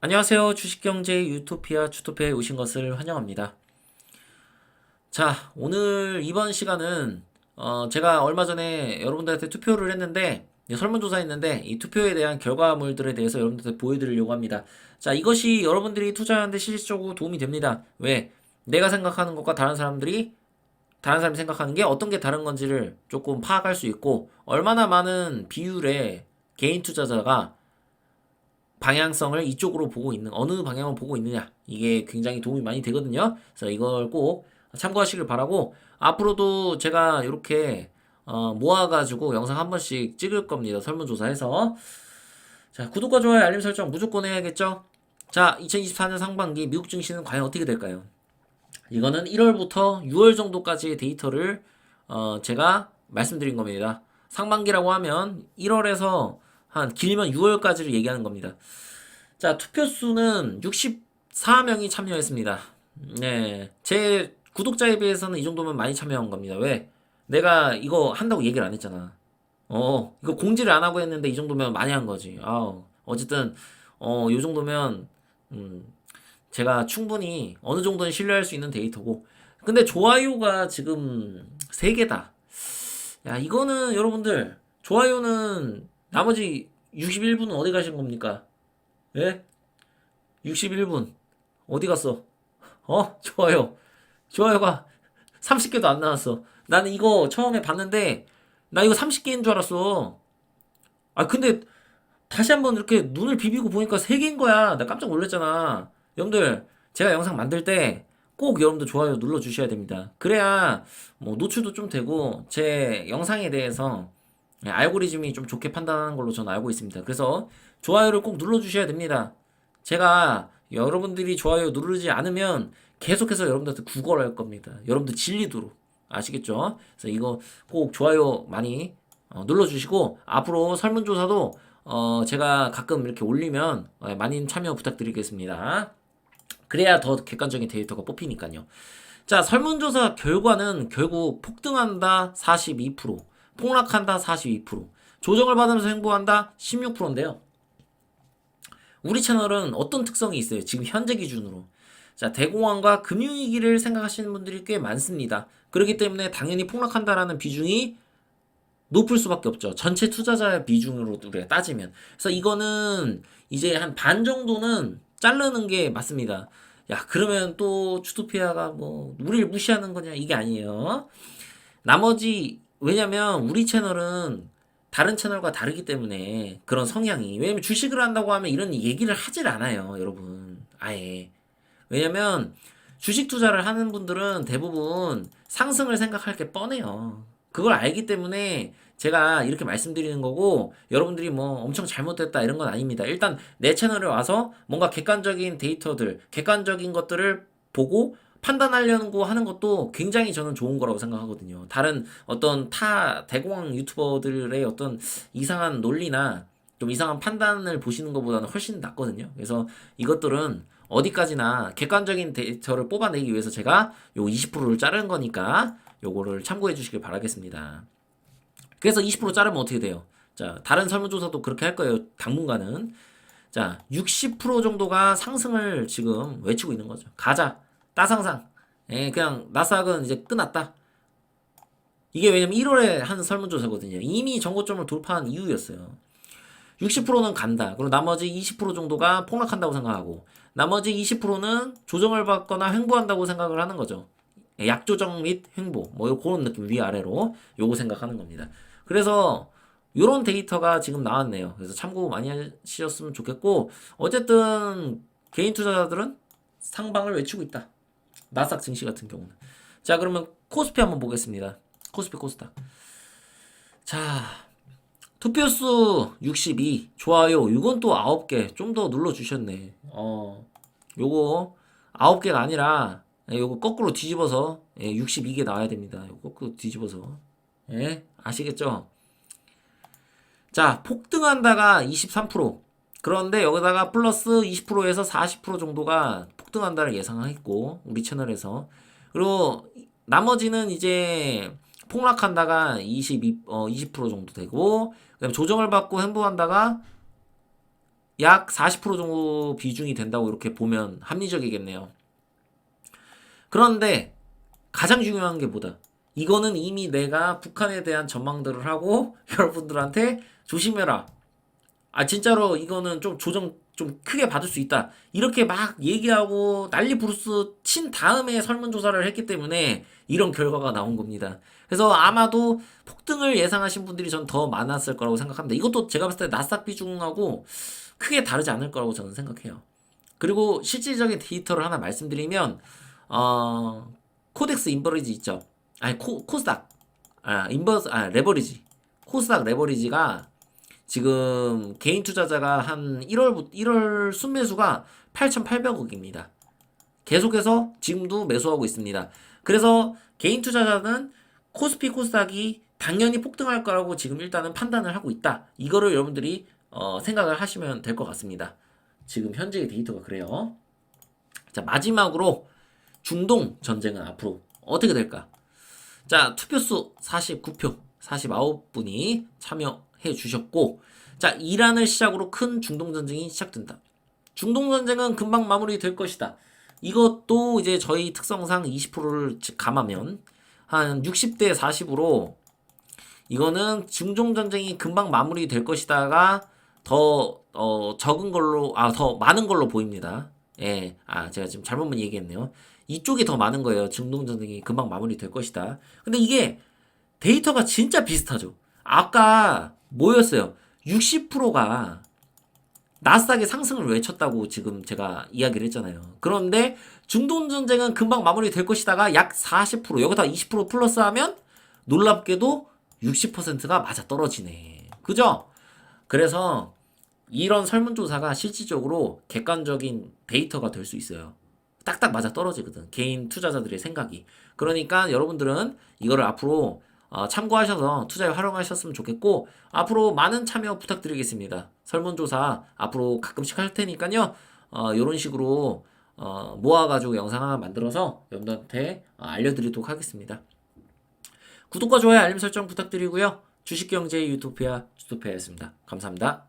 안녕하세요. 주식경제 유토피아 주토피아에 오신 것을 환영합니다. 자, 오늘 이번 시간은 어, 제가 얼마 전에 여러분들한테 투표를 했는데 네, 설문조사 했는데 이 투표에 대한 결과물들에 대해서 여러분들한테 보여드리려고 합니다. 자, 이것이 여러분들이 투자하는데 실질적으로 도움이 됩니다. 왜? 내가 생각하는 것과 다른 사람들이 다른 사람이 생각하는 게 어떤 게 다른 건지를 조금 파악할 수 있고 얼마나 많은 비율의 개인 투자자가 방향성을 이쪽으로 보고 있는 어느 방향을 보고 있느냐 이게 굉장히 도움이 많이 되거든요. 그래서 이걸 꼭 참고하시길 바라고 앞으로도 제가 이렇게 어, 모아가지고 영상 한 번씩 찍을 겁니다. 설문조사해서 자 구독과 좋아요 알림 설정 무조건 해야겠죠. 자 2024년 상반기 미국 증시는 과연 어떻게 될까요? 이거는 1월부터 6월 정도까지의 데이터를 어, 제가 말씀드린 겁니다. 상반기라고 하면 1월에서 한 길면 6월까지를 얘기하는 겁니다. 자, 투표 수는 64명이 참여했습니다. 네. 제 구독자에 비해서는 이 정도면 많이 참여한 겁니다. 왜? 내가 이거 한다고 얘기를 안 했잖아. 어, 이거 공지를 안 하고 했는데 이 정도면 많이 한 거지. 아우, 어쨌든, 어, 요 정도면, 음, 제가 충분히 어느 정도는 신뢰할 수 있는 데이터고. 근데 좋아요가 지금 3개다. 야, 이거는 여러분들, 좋아요는 나머지 61분은 어디 가신 겁니까? 예? 61분. 어디 갔어? 어? 좋아요. 좋아요가 30개도 안 나왔어. 나는 이거 처음에 봤는데, 나 이거 30개인 줄 알았어. 아, 근데 다시 한번 이렇게 눈을 비비고 보니까 3개인 거야. 나 깜짝 놀랐잖아. 여러분들, 제가 영상 만들 때 꼭 여러분들 좋아요 눌러주셔야 됩니다. 그래야 뭐 노출도 좀 되고, 제 영상에 대해서 예, 알고리즘이 좀 좋게 판단하는 걸로 저는 알고 있습니다. 그래서 좋아요를 꼭 눌러주셔야 됩니다. 제가 여러분들이 좋아요 누르지 않으면 계속해서 여러분들한테 구걸할 겁니다. 여러분들 질리도록. 아시겠죠? 그래서 이거 꼭 좋아요 많이 어, 눌러주시고 앞으로 설문조사도 어, 제가 가끔 이렇게 올리면 어, 많이 참여 부탁드리겠습니다. 그래야 더 객관적인 데이터가 뽑히니까요. 자, 설문조사 결과는 결국 폭등한다 42%, 폭락한다 42%, 조정을 받으면서 행보한다 16%인데요. 우리 채널은 어떤 특성이 있어요? 지금 현재 기준으로. 자, 대공황과 금융위기를 생각하시는 분들이 꽤 많습니다. 그렇기 때문에 당연히 폭락한다라는 비중이 높을 수밖에 없죠. 전체 투자자 비중으로 우리가 따지면. 그래서 이거는 이제 한 반 정도는 자르는 게 맞습니다. 야, 그러면 또 주토피아가 뭐 우리를 무시하는 거냐? 이게 아니에요. 나머지 왜냐면 우리 채널은 다른 채널과 다르기 때문에 그런 성향이 왜냐면 주식을 한다고 하면 이런 얘기를 하질 않아요, 여러분. 아예. 왜냐면 주식 투자를 하는 분들은 대부분 상승을 생각할 게 뻔해요. 그걸 알기 때문에 제가 이렇게 말씀드리는 거고 여러분들이 뭐 엄청 잘못됐다 이런 건 아닙니다. 일단 내 채널에 와서 뭔가 객관적인 데이터들, 객관적인 것들을 보고 판단하려고 하는 것도 굉장히 저는 좋은 거라고 생각하거든요. 다른 어떤 타 대공황 유튜버들의 어떤 이상한 논리나 좀 이상한 판단을 보시는 것보다는 훨씬 낫거든요. 그래서 이것들은 어디까지나 객관적인 데이터를 뽑아내기 위해서 제가 요 20%를 자른 거니까 요거를 참고해 주시길 바라겠습니다. 그래서 20% 자르면 어떻게 돼요? 자, 다른 설문조사도 그렇게 할 거예요. 당분간은. 자, 60% 정도가 상승을 지금 외치고 있는 거죠. 가자. 따상상. 예, 그냥 나스닥은 이제 끝났다. 이게 왜냐면 1월에 한 설문조사거든요. 이미 정고점을 돌파한 이유였어요. 60%는 간다. 그리고 나머지 20% 정도가 폭락한다고 생각하고, 나머지 20%는 조정을 받거나 횡보한다고 생각을 하는 거죠. 약조정 및 횡보. 뭐 그런 느낌 위아래로 요거 생각하는 겁니다. 그래서 요런 데이터가 지금 나왔네요. 그래서 참고 많이 하셨으면 좋겠고, 어쨌든 개인 투자자들은 상방을 외치고 있다. 나스닥 증시 같은 경우는. 자, 그러면 코스피 한번 보겠습니다. 코스피 코스닥. 자, 투표수 62, 좋아요. 이건 또 9개. 좀 더 눌러주셨네. 어, 요거 9개가 아니라, 예, 요거 거꾸로 뒤집어서, 예, 62개 나와야 됩니다. 요거 거꾸로 뒤집어서. 예, 아시겠죠? 자, 폭등한다가 23%. 그런데 여기다가 플러스 20%에서 40% 정도가 폭등한다를 예상했고 우리 채널에서 그리고 나머지는 이제 폭락한다가 22, 어, 20% 정도 되고 그다음에 조정을 받고 행보한다가 약 40% 정도 비중이 된다고 이렇게 보면 합리적이겠네요. 그런데 가장 중요한 게 뭐다? 이거는 이미 내가 북한에 대한 전망들을 하고 여러분들한테 조심해라. 아 진짜로 이거는 좀 조정 좀 크게 받을 수 있다. 이렇게 막 얘기하고 난리 부르스 친 다음에 설문조사를 했기 때문에 이런 결과가 나온 겁니다. 그래서 아마도 폭등을 예상하신 분들이 전 더 많았을 거라고 생각합니다. 이것도 제가 봤을 때 나스닥 비중하고 크게 다르지 않을 거라고 저는 생각해요. 그리고 실질적인 데이터를 하나 말씀드리면 어, 코덱스 인버리지 있죠. 아니 코 코스닥 아 인버스 아 레버리지 코스닥 레버리지가 지금 개인 투자자가 한 1월 1월 순매수가 8,800억입니다. 계속해서 지금도 매수하고 있습니다. 그래서 개인 투자자는 코스피 코스닥이 당연히 폭등할 거라고 지금 일단은 판단을 하고 있다. 이거를 여러분들이 어, 생각을 하시면 될 것 같습니다. 지금 현재의 데이터가 그래요. 자 마지막으로 중동 전쟁은 앞으로 어떻게 될까? 자, 투표수 49표, 49분이 참여 해 주셨고, 자, 이란을 시작으로 큰 중동 전쟁이 시작된다. 중동 전쟁은 금방 마무리될 것이다. 이것도 이제 저희 특성상 20%를 감하면 한 60대 40으로 이거는 중동 전쟁이 금방 마무리될 것이다가 더 어, 적은 걸로 아 더 많은 걸로 보입니다. 예, 아 제가 지금 잘못만 얘기했네요. 이쪽이 더 많은 거예요. 중동 전쟁이 금방 마무리될 것이다. 근데 이게 데이터가 진짜 비슷하죠. 아까 뭐였어요? 60%가 나스닥의 상승을 외쳤다고 지금 제가 이야기를 했잖아요. 그런데 중동 전쟁은 금방 마무리될 것이다가 약 40% 여기다 20% 플러스하면 놀랍게도 60%가 맞아 떨어지네. 그죠? 그래서 이런 설문조사가 실질적으로 객관적인 데이터가 될 수 있어요. 딱딱 맞아 떨어지거든. 개인 투자자들의 생각이. 그러니까 여러분들은 이거를 앞으로 어, 참고하셔서 투자에 활용하셨으면 좋겠고 앞으로 많은 참여 부탁드리겠습니다. 설문조사 앞으로 가끔씩 할 테니까요. 어, 이런 식으로 어, 모아가지고 영상 하나 만들어서 여러분들한테 어, 알려드리도록 하겠습니다. 구독과 좋아요, 알림 설정 부탁드리고요. 주식경제 유토피아 주토피아였습니다. 감사합니다.